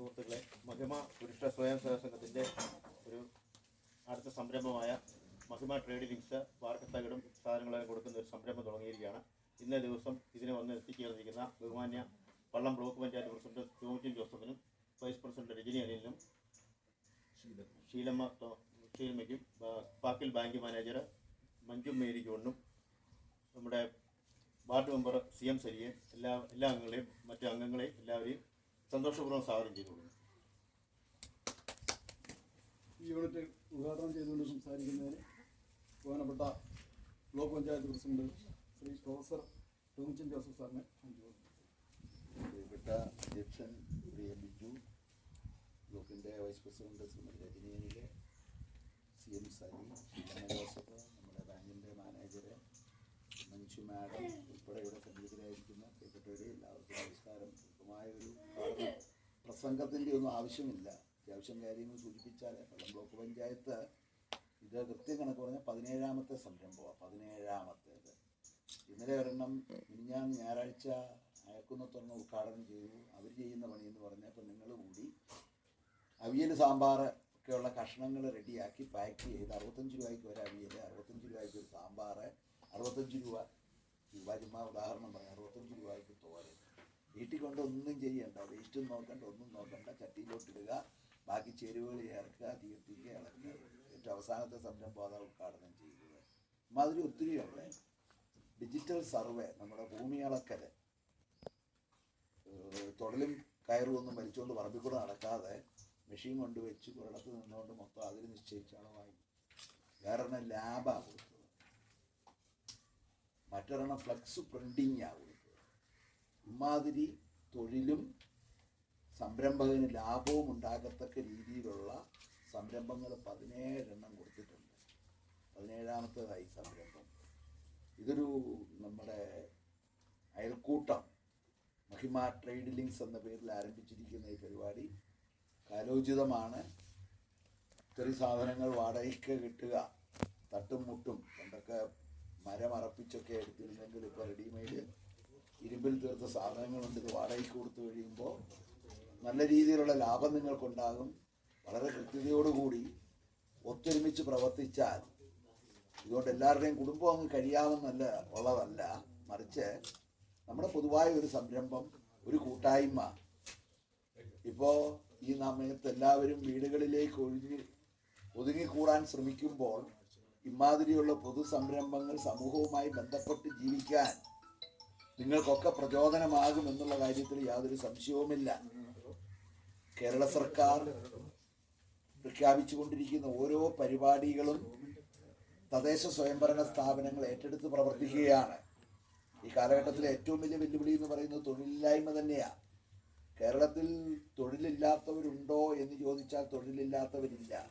സുഹൃത്തുക്കളെ മഹിമ പുരുഷ സ്വയം സേവക സംഘത്തിന്റെ ഒരു അടുത്ത സംരംഭമായ മഹിമ ട്രേഡ് ലിങ്ക്സ് വാർക്കത്തകിടും സാധനങ്ങളൊക്കെ കൊടുക്കുന്ന ഒരു സംരംഭം തുടങ്ങിയിരിക്കുകയാണ്. ഇന്നേ ദിവസം ഇതിനെ വന്ന് എത്തിച്ചേർന്നിരിക്കുന്ന ബഹുമാന്യ പള്ളം ബ്ലോക്ക് പഞ്ചായത്ത് പ്രസിഡന്റ് ജോമിറ്റിൻ ജോസഫിനും വൈസ് പ്രസിഡന്റ് രജനി അനിലിനും ഷീലമ്മ തോ- ഷീലമ്മയ്ക്കും പാക്കിൽ ബാങ്ക് മാനേജർ മഞ്ജു മേരി ജോണിനും നമ്മുടെ വാർഡ് മെമ്പർ സി എം സരിയെ എല്ലാ എല്ലാ അംഗങ്ങളെയും മറ്റു അംഗങ്ങളെയും എല്ലാവരെയും സന്തോഷപൂർവം സ്വാഗതം ചെയ്തുകൊള്ളുന്നു ഈ യൂണിറ്റ് ഉദ്ഘാടനം ചെയ്തുകൊണ്ട് സംസാരിക്കുന്നതിന് ബഹുമാനപ്പെട്ട block panchayat president Shri professor Tomichan Joseph സാറിനെ പ്രിയപ്പെട്ട അധ്യക്ഷൻ പ്രിയ ബിജു ബ്ലോക്കിന്റെ വൈസ് പ്രസിഡന്റ് ശ്രീമതി രജനീനിലെ സി എം സലി ജോസഫ് നമ്മുടെ ബാങ്കിന്റെ മാനേജര് മഞ്ജു മാഡം ഉൾപ്പെടെ ഇവിടെ സന്നിഹിതരായിരിക്കുന്ന പ്രിയപ്പെട്ടവരെ എല്ലാവർക്കും നമസ്കാരം. കൃത്യമായ ഒരു പ്രസംഗത്തിന്റെ ഒന്നും ആവശ്യമില്ല. അത്യാവശ്യം കാര്യങ്ങൾ സൂചിപ്പിച്ചാൽ പള്ളം ബ്ലോക്ക് പഞ്ചായത്ത് ഇത് കൃത്യം കണക്ക് പറഞ്ഞാൽ പതിനേഴാമത്തെ സംരംഭമാണ്. പതിനേഴാമത്തേത്. ഇന്നലെ ഒരെണ്ണം മിനിഞ്ഞാൻ ഞായറാഴ്ച അയക്കുന്നത്തൊരെണ്ണം ഉദ്ഘാടനം ചെയ്തു. അവർ ചെയ്യുന്ന പണി എന്ന് പറഞ്ഞാൽ ഇപ്പം നിങ്ങൾ കൂടി അവിയൽ സാമ്പാർ ഒക്കെയുള്ള കഷ്ണങ്ങൾ റെഡിയാക്കി പാക്ക് ചെയ്ത് അറുപത്തഞ്ച് രൂപയ്ക്ക് ഒരു അവിയൽ അറുപത്തഞ്ച് രൂപയ്ക്ക് ഒരു സാമ്പാർ അറുപത്തഞ്ച് രൂപ രൂപ ചുമ്മാ ഉദാഹരണം പറയാം അറുപത്തഞ്ച് രൂപയ്ക്ക് തോരൻ. വീട്ടിൽ കൊണ്ട് ഒന്നും ചെയ്യണ്ട വേസ്റ്റും നോക്കണ്ട ഒന്നും നോക്കണ്ട ചട്ടിയിലോട്ടിടുക ബാക്കി ചേരുവകൾ ചേർക്കുക തീർത്തിക്കുക ഇളക്കുക. ഏറ്റവും അവസാനത്തെ സംരംഭം അതാ ഉദ്ഘാടനം ചെയ്യുന്നത്. മാതിരി ഒത്തിരിയുണ്ട് ഡിജിറ്റൽ സർവേ നമ്മുടെ ഭൂമി അളക്കൽ തൊടലും കയറും ഒന്നും വലിച്ചുകൊണ്ട് പറമ്പിൽ കൂടെ നടക്കാതെ മെഷീൻ കൊണ്ട് വെച്ച് നിന്നുകൊണ്ട് മൊത്തം അതിൽ നിശ്ചയിച്ച അളവായി വേറൊരെണ്ണം ലാബാണ് കൊടുത്തത്. മറ്റൊരെണ്ണം ഫ്ലക്സ് പ്രിന്റിങ് കൊടുത്തത്. ഇമാതിരി തൊഴിലും സംരംഭകന് ലാഭവും ഉണ്ടാകത്തക്ക രീതിയിലുള്ള സംരംഭങ്ങൾ പതിനേഴെണ്ണം കൊടുത്തിട്ടുണ്ട്. പതിനേഴാമത്തേതായി സംരംഭം. ഇതൊരു നമ്മുടെ അയൽക്കൂട്ടം മഹിമ ട്രേഡ് ലിങ്ക്സ് എന്ന പേരിൽ ആരംഭിച്ചിരിക്കുന്ന ഈ പരിപാടി കാലോചിതമാണ്. ചെറിയ സാധനങ്ങൾ വാടകയ്ക്ക് കിട്ടുക തട്ടും മുട്ടും പണ്ടൊക്കെ മരമറപ്പിച്ചൊക്കെ എടുത്തിരുന്നെങ്കിൽ ഇപ്പോൾ റെഡിമെയ്ഡ് ഇരുമ്പിൽ തീർത്ത സാധനങ്ങളുണ്ട്. ഇത് വാടകയ്ക്ക് കൊടുത്തു കഴിയുമ്പോൾ നല്ല രീതിയിലുള്ള ലാഭം നിങ്ങൾക്കുണ്ടാകും. വളരെ കൃത്യതയോടുകൂടി ഒത്തൊരുമിച്ച് പ്രവർത്തിച്ചാൽ ഇതുകൊണ്ട് എല്ലാവരുടെയും കുടുംബം അങ്ങ് കഴിയാമെന്നല്ല ഉള്ളതല്ല. മറിച്ച് നമ്മുടെ പൊതുവായ ഒരു സംരംഭം ഒരു കൂട്ടായ്മ. ഇപ്പോൾ ഈ സമയത്ത് എല്ലാവരും വീടുകളിലേക്ക് ഒഴിഞ്ഞ് ഒതുങ്ങിക്കൂടാൻ ശ്രമിക്കുമ്പോൾ ഇമാതിരിയുള്ള പൊതു സംരംഭങ്ങൾ സമൂഹവുമായി ബന്ധപ്പെട്ട് ജീവിക്കാൻ നിങ്ങൾക്കൊക്കെ പ്രചോദനമാകും എന്നുള്ള കാര്യത്തിൽ യാതൊരു സംശയവുമില്ല. കേരള സർക്കാർ പ്രഖ്യാപിച്ചുകൊണ്ടിരിക്കുന്ന ഓരോ പരിപാടികളും തദ്ദേശ സ്വയംഭരണ സ്ഥാപനങ്ങൾ ഏറ്റെടുത്ത് പ്രവർത്തിക്കുകയാണ്. ഈ കാലഘട്ടത്തിലെ ഏറ്റവും വലിയ വെല്ലുവിളി എന്ന് പറയുന്നത് തൊഴിലില്ലായ്മ തന്നെയാണ് കേരളത്തിൽ തൊഴിലില്ലാത്തവരുണ്ടോ എന്ന് ചോദിച്ചാൽ തൊഴിലില്ലാത്തവരില്ല.